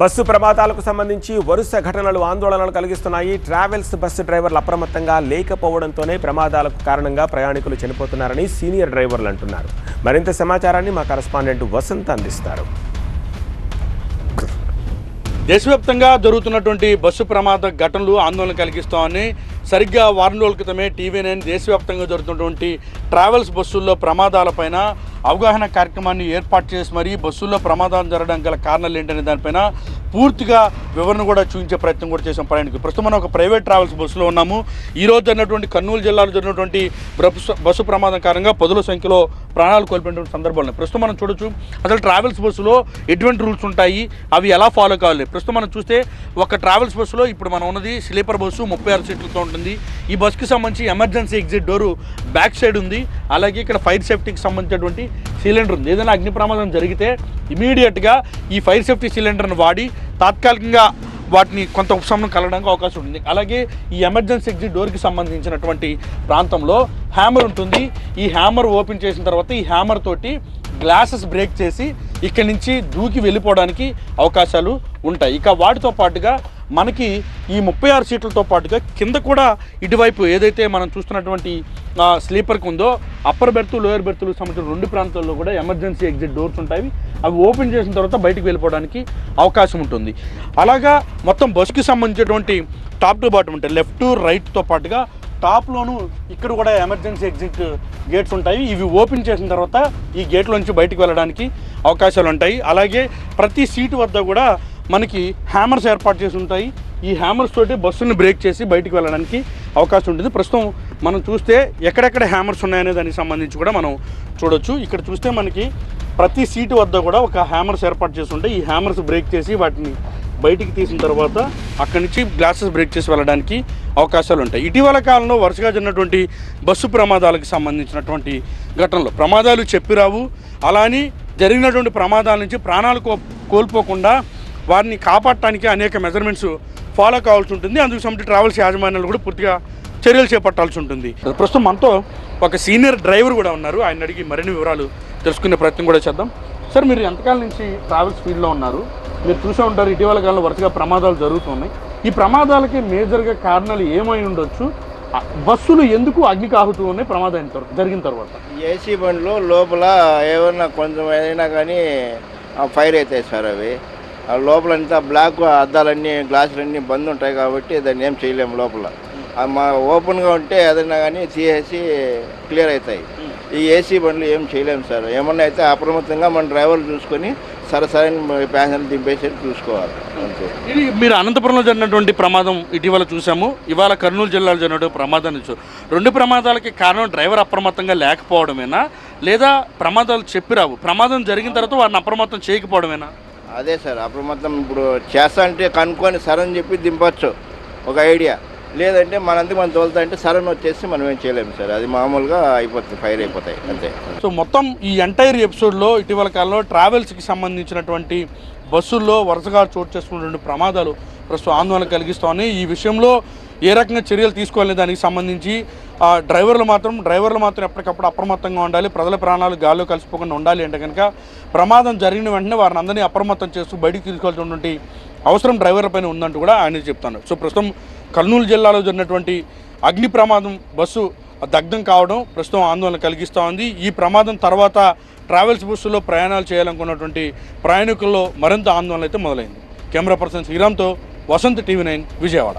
Bus ప్రమాదాలకు సంబంధించి వరుస ఘటనలు ఆందోళనలు కలిగిస్తున్నాయి. ట్రావెల్స్ బస్సు డ్రైవర్లు అప్రమత్తంగా లేకపోవడంతోనే ప్రమాదాలకు కారణంగా ప్రయాణికులు చనిపోతున్నారని సీనియర్ డ్రైవర్లు అంటున్నారు. మరింత సమాచారాన్ని మా కరస్పాండెంట్ వసంత్ అందిస్తారు. దేశవ్యాప్తంగా జరుగుతున్నటువంటి బస్సు ప్రమాద ఘటనలు ఆందోళన కలిగిస్తామని సరిగ్గా వారం రోజుల క్రితమే టీవీ నైన్ దేశవ్యాప్తంగా జరుగుతున్నటువంటి ట్రావెల్స్ బస్సుల్లో ప్రమాదాలపైన అవగాహన కార్యక్రమాన్ని ఏర్పాటు చేసి మరీ బస్సుల్లో ప్రమాదాలు జరగడం గల కారణాలు ఏంటనే దానిపైన పూర్తిగా వివరణ కూడా చూపించే ప్రయత్నం కూడా చేసాం ప్రయాణికులు ప్రస్తుతం మనం ఒక ప్రైవేట్ ట్రావెల్స్ బస్సులో ఉన్నాము. ఈ రోజు జరిగినటువంటి కర్నూలు జిల్లాలో జరిగినటువంటి బస్సు బస్సు ప్రమాదం కారణంగా పదుల సంఖ్యలో ప్రాణాలు కోల్పోయినటువంటి సందర్భాలు ప్రస్తుతం మనం చూడొచ్చు అసలు ట్రావెల్స్ బస్సులో ఎటువంటి రూల్స్ ఉంటాయి అవి ఎలా ఫాలో కావాలి? ప్రస్తుతం మనం చూస్తే ఒక ట్రావెల్స్ బస్సులో ఇప్పుడు మనం ఉన్నది స్లీపర్ బస్సు ముప్పై ఆరు సీట్లతో ఉంటుంది. ఈ బస్సుకి సంబంధించి emergency exit door back side ఉంది. అలాగే ఇక్కడ ఫైర్ సేఫ్టీకి సంబంధించినటువంటి సిలిండర్ ఉంది. ఏదైనా అగ్ని ప్రమాదం జరిగితే ఇమీడియట్గా ఈ ఫైర్ సేఫ్టీ సిలిండర్ను వాడి తాత్కాలికంగా వాటిని కొంత ఉపశమనం కలగడానికి అవకాశం ఉంటుంది. అలాగే ఈ ఎమర్జెన్సీ ఎగ్జిట్ డోర్కి సంబంధించినటువంటి ప్రాంతంలో హ్యామర్ ఉంటుంది. ఈ హ్యామర్ ఓపెన్ చేసిన తర్వాత ఈ హ్యామర్ తోటి గ్లాసెస్ బ్రేక్ చేసి ఇక్కడి నుంచి దూకి వెళ్ళిపోవడానికి అవకాశాలు ఉంటాయి. ఇక వాటితో పాటుగా మనకి ఈ ముప్పై ఆరు సీట్లతో పాటుగా కింద కూడా ఇటువైపు ఏదైతే మనం చూస్తున్నటువంటి స్లీపర్కి ఉందో అప్పర్ బెర్త్ లోయర్ బెర్త్లు సంబంధించిన రెండు ప్రాంతాల్లో కూడా ఎమర్జెన్సీ ఎగ్జిట్ డోర్స్ ఉంటాయి. అవి ఓపెన్ చేసిన తర్వాత బయటకు వెళ్ళిపోవడానికి అవకాశం ఉంటుంది. అలాగా మొత్తం బస్సుకి సంబంధించినటువంటి టాప్ టు బాటం ఉంటాయి. లెఫ్ట్ రైట్తో పాటుగా టాప్లోను ఇక్కడ కూడా ఎమర్జెన్సీ ఎగ్జిట్ గేట్స్ ఉంటాయి. ఇవి ఓపెన్ చేసిన తర్వాత ఈ గేట్లోంచి బయటికి వెళ్ళడానికి అవకాశాలు ఉంటాయి. అలాగే ప్రతి సీటు వద్ద కూడా మనకి హ్యామర్స్ ఏర్పాటు చేసి ఉంటాయి. ఈ హ్యామర్స్ తోటి బస్సుని బ్రేక్ చేసి బయటకు వెళ్ళడానికి అవకాశం ఉంటుంది. ప్రస్తుతం మనం చూస్తే ఎక్కడెక్కడ హ్యామర్స్ ఉన్నాయనే దానికి సంబంధించి కూడా మనం చూడొచ్చు. ఇక్కడ చూస్తే మనకి ప్రతి సీటు వద్ద కూడా ఒక హ్యామర్స్ ఏర్పాటు చేసి ఉంటే ఈ హ్యామర్స్ బ్రేక్ చేసి వాటిని బయటికి తీసిన తర్వాత అక్కడి నుంచి గ్లాసెస్ బ్రేక్ చేసి వెళ్ళడానికి అవకాశాలు ఉంటాయి. ఇటీవల కాలంలో వరుసగా జరిగినటువంటి బస్సు ప్రమాదాలకు సంబంధించినటువంటి ఘటనలు ప్రమాదాలు చెప్పిరావు అలానే జరిగినటువంటి ప్రమాదాల నుంచి ప్రాణాలు కో కోల్పోకుండా వారిని కాపాడటానికి అనేక మెజర్మెంట్స్ ఫాలో కావాల్సి ఉంటుంది. అందుకు సంబంధించి ట్రావెల్స్ యాజమాన్యాలు కూడా పూర్తిగా చర్యలు చేపట్టాల్సి ఉంటుంది. ప్రస్తుతం మనతో ఒక సీనియర్ డ్రైవర్ కూడా ఉన్నారు. ఆయన అడిగి మరిన్ని వివరాలు తెలుసుకునే ప్రయత్నం కూడా చేద్దాం. సార్ మీరు ఎంతకాలం నుంచి ట్రావెల్స్ ఫీల్డ్లో ఉన్నారు? మీరు చూసే ఉంటారు ఇటీవల కాలంలో వరుసగా ప్రమాదాలు జరుగుతున్నాయి. ఈ ప్రమాదాలకి మేజర్గా కారణాలు ఏమై ఉండొచ్చు? బస్సులు ఎందుకు అగ్నికి ఆహుతూ ఉన్నాయి? ప్రమాదం జరిగిన తర్వాత. ఏసీ బండ్లు లోపల ఏమన్నా కొంచెం ఏదైనా కానీ ఫైర్ అవుతాయి సార్ అవి. లోపల అంతా బ్లాక్ అద్దాలన్నీ గ్లాసులన్నీ బంద్ ఉంటాయి కాబట్టి దాన్ని ఏం చేయలేము లోపల. మా ఓపెన్గా ఉంటే ఏదైనా కానీ తీసేసి క్లియర్ అవుతాయి. ఈ ఏసీ బండ్లు ఏం చేయలేము సార్. ఏమన్నా అయితే అప్రమత్తంగా మన డ్రైవర్లు చూసుకొని సరే సరే ప్యాసింజర్లు దింపేసి చూసుకోవాలి. అంతే. ఇది మీరు అనంతపురంలో జరిగినటువంటి ప్రమాదం ఇటీవల చూసాము. ఇవాళ కర్నూలు జిల్లాలో జరిగినటువంటి ప్రమాదాన్ని చూ రెండు ప్రమాదాలకి కారణం డ్రైవర్ అప్రమత్తంగా లేకపోవడమేనా? లేదా ప్రమాదాలు చెప్పిరావు ప్రమాదం జరిగిన తర్వాత వారిని అప్రమత్తం చేయకపోవడమేనా? అదే సార్. అప్రమత్తం ఇప్పుడు చేస్తా అంటే కనుక్కొని సరే అని చెప్పి దింపచ్చు. ఒక ఐడియా. లేదంటే మనందుకు మనం తోలుతా అంటే సరన్ వచ్చేసి మనం ఏం చేయలేము సార్. అది మామూలుగా అయిపోతుంది ఫైర్ అయిపోతాయి అంతే. సో మొత్తం ఈ ఎంటైర్ ఎపిసోడ్లో ఇటీవల కాలంలో ట్రావెల్స్కి సంబంధించినటువంటి బస్సుల్లో వరుసగా చోటు చేసుకున్నటువంటి ప్రమాదాలు ప్రస్తుతం ఆందోళన కలిగిస్తామని ఈ విషయంలో ఏ రకంగా చర్యలు తీసుకోవాలనే దానికి సంబంధించి ఆ, డ్రైవర్లు మాత్రం డ్రైవర్లు మాత్రం ఎప్పటికప్పుడు అప్రమత్తంగా ఉండాలి. ప్రజల ప్రాణాలు గాల్లో కలిసిపోకుండా ఉండాలి అంటే కనుక ప్రమాదం జరిగిన వెంటనే వారిని అందరినీ అప్రమత్తం చేస్తూ బయటికి తీసుకోవాల్సినటువంటి అవసరం డ్రైవర్ల పైన ఉందంటూ కూడా ఆయన చెప్తాను సో ప్రస్తుతం కర్నూలు జిల్లాలో జరిగినటువంటి అగ్ని ప్రమాదం బస్సు దగ్ధం కావడం ప్రస్తుతం ఆందోళన కలిగిస్తూ ఉంది. ఈ ప్రమాదం తర్వాత ట్రావెల్స్ బస్సులో ప్రయాణాలు చేయాలనుకున్నటువంటి ప్రయాణికుల్లో మరింత ఆందోళన అయితే మొదలైంది. కెమెరా పర్సన్ శ్రీరామ్తో వసంత్ టీవీ నైన్ విజయవాడ.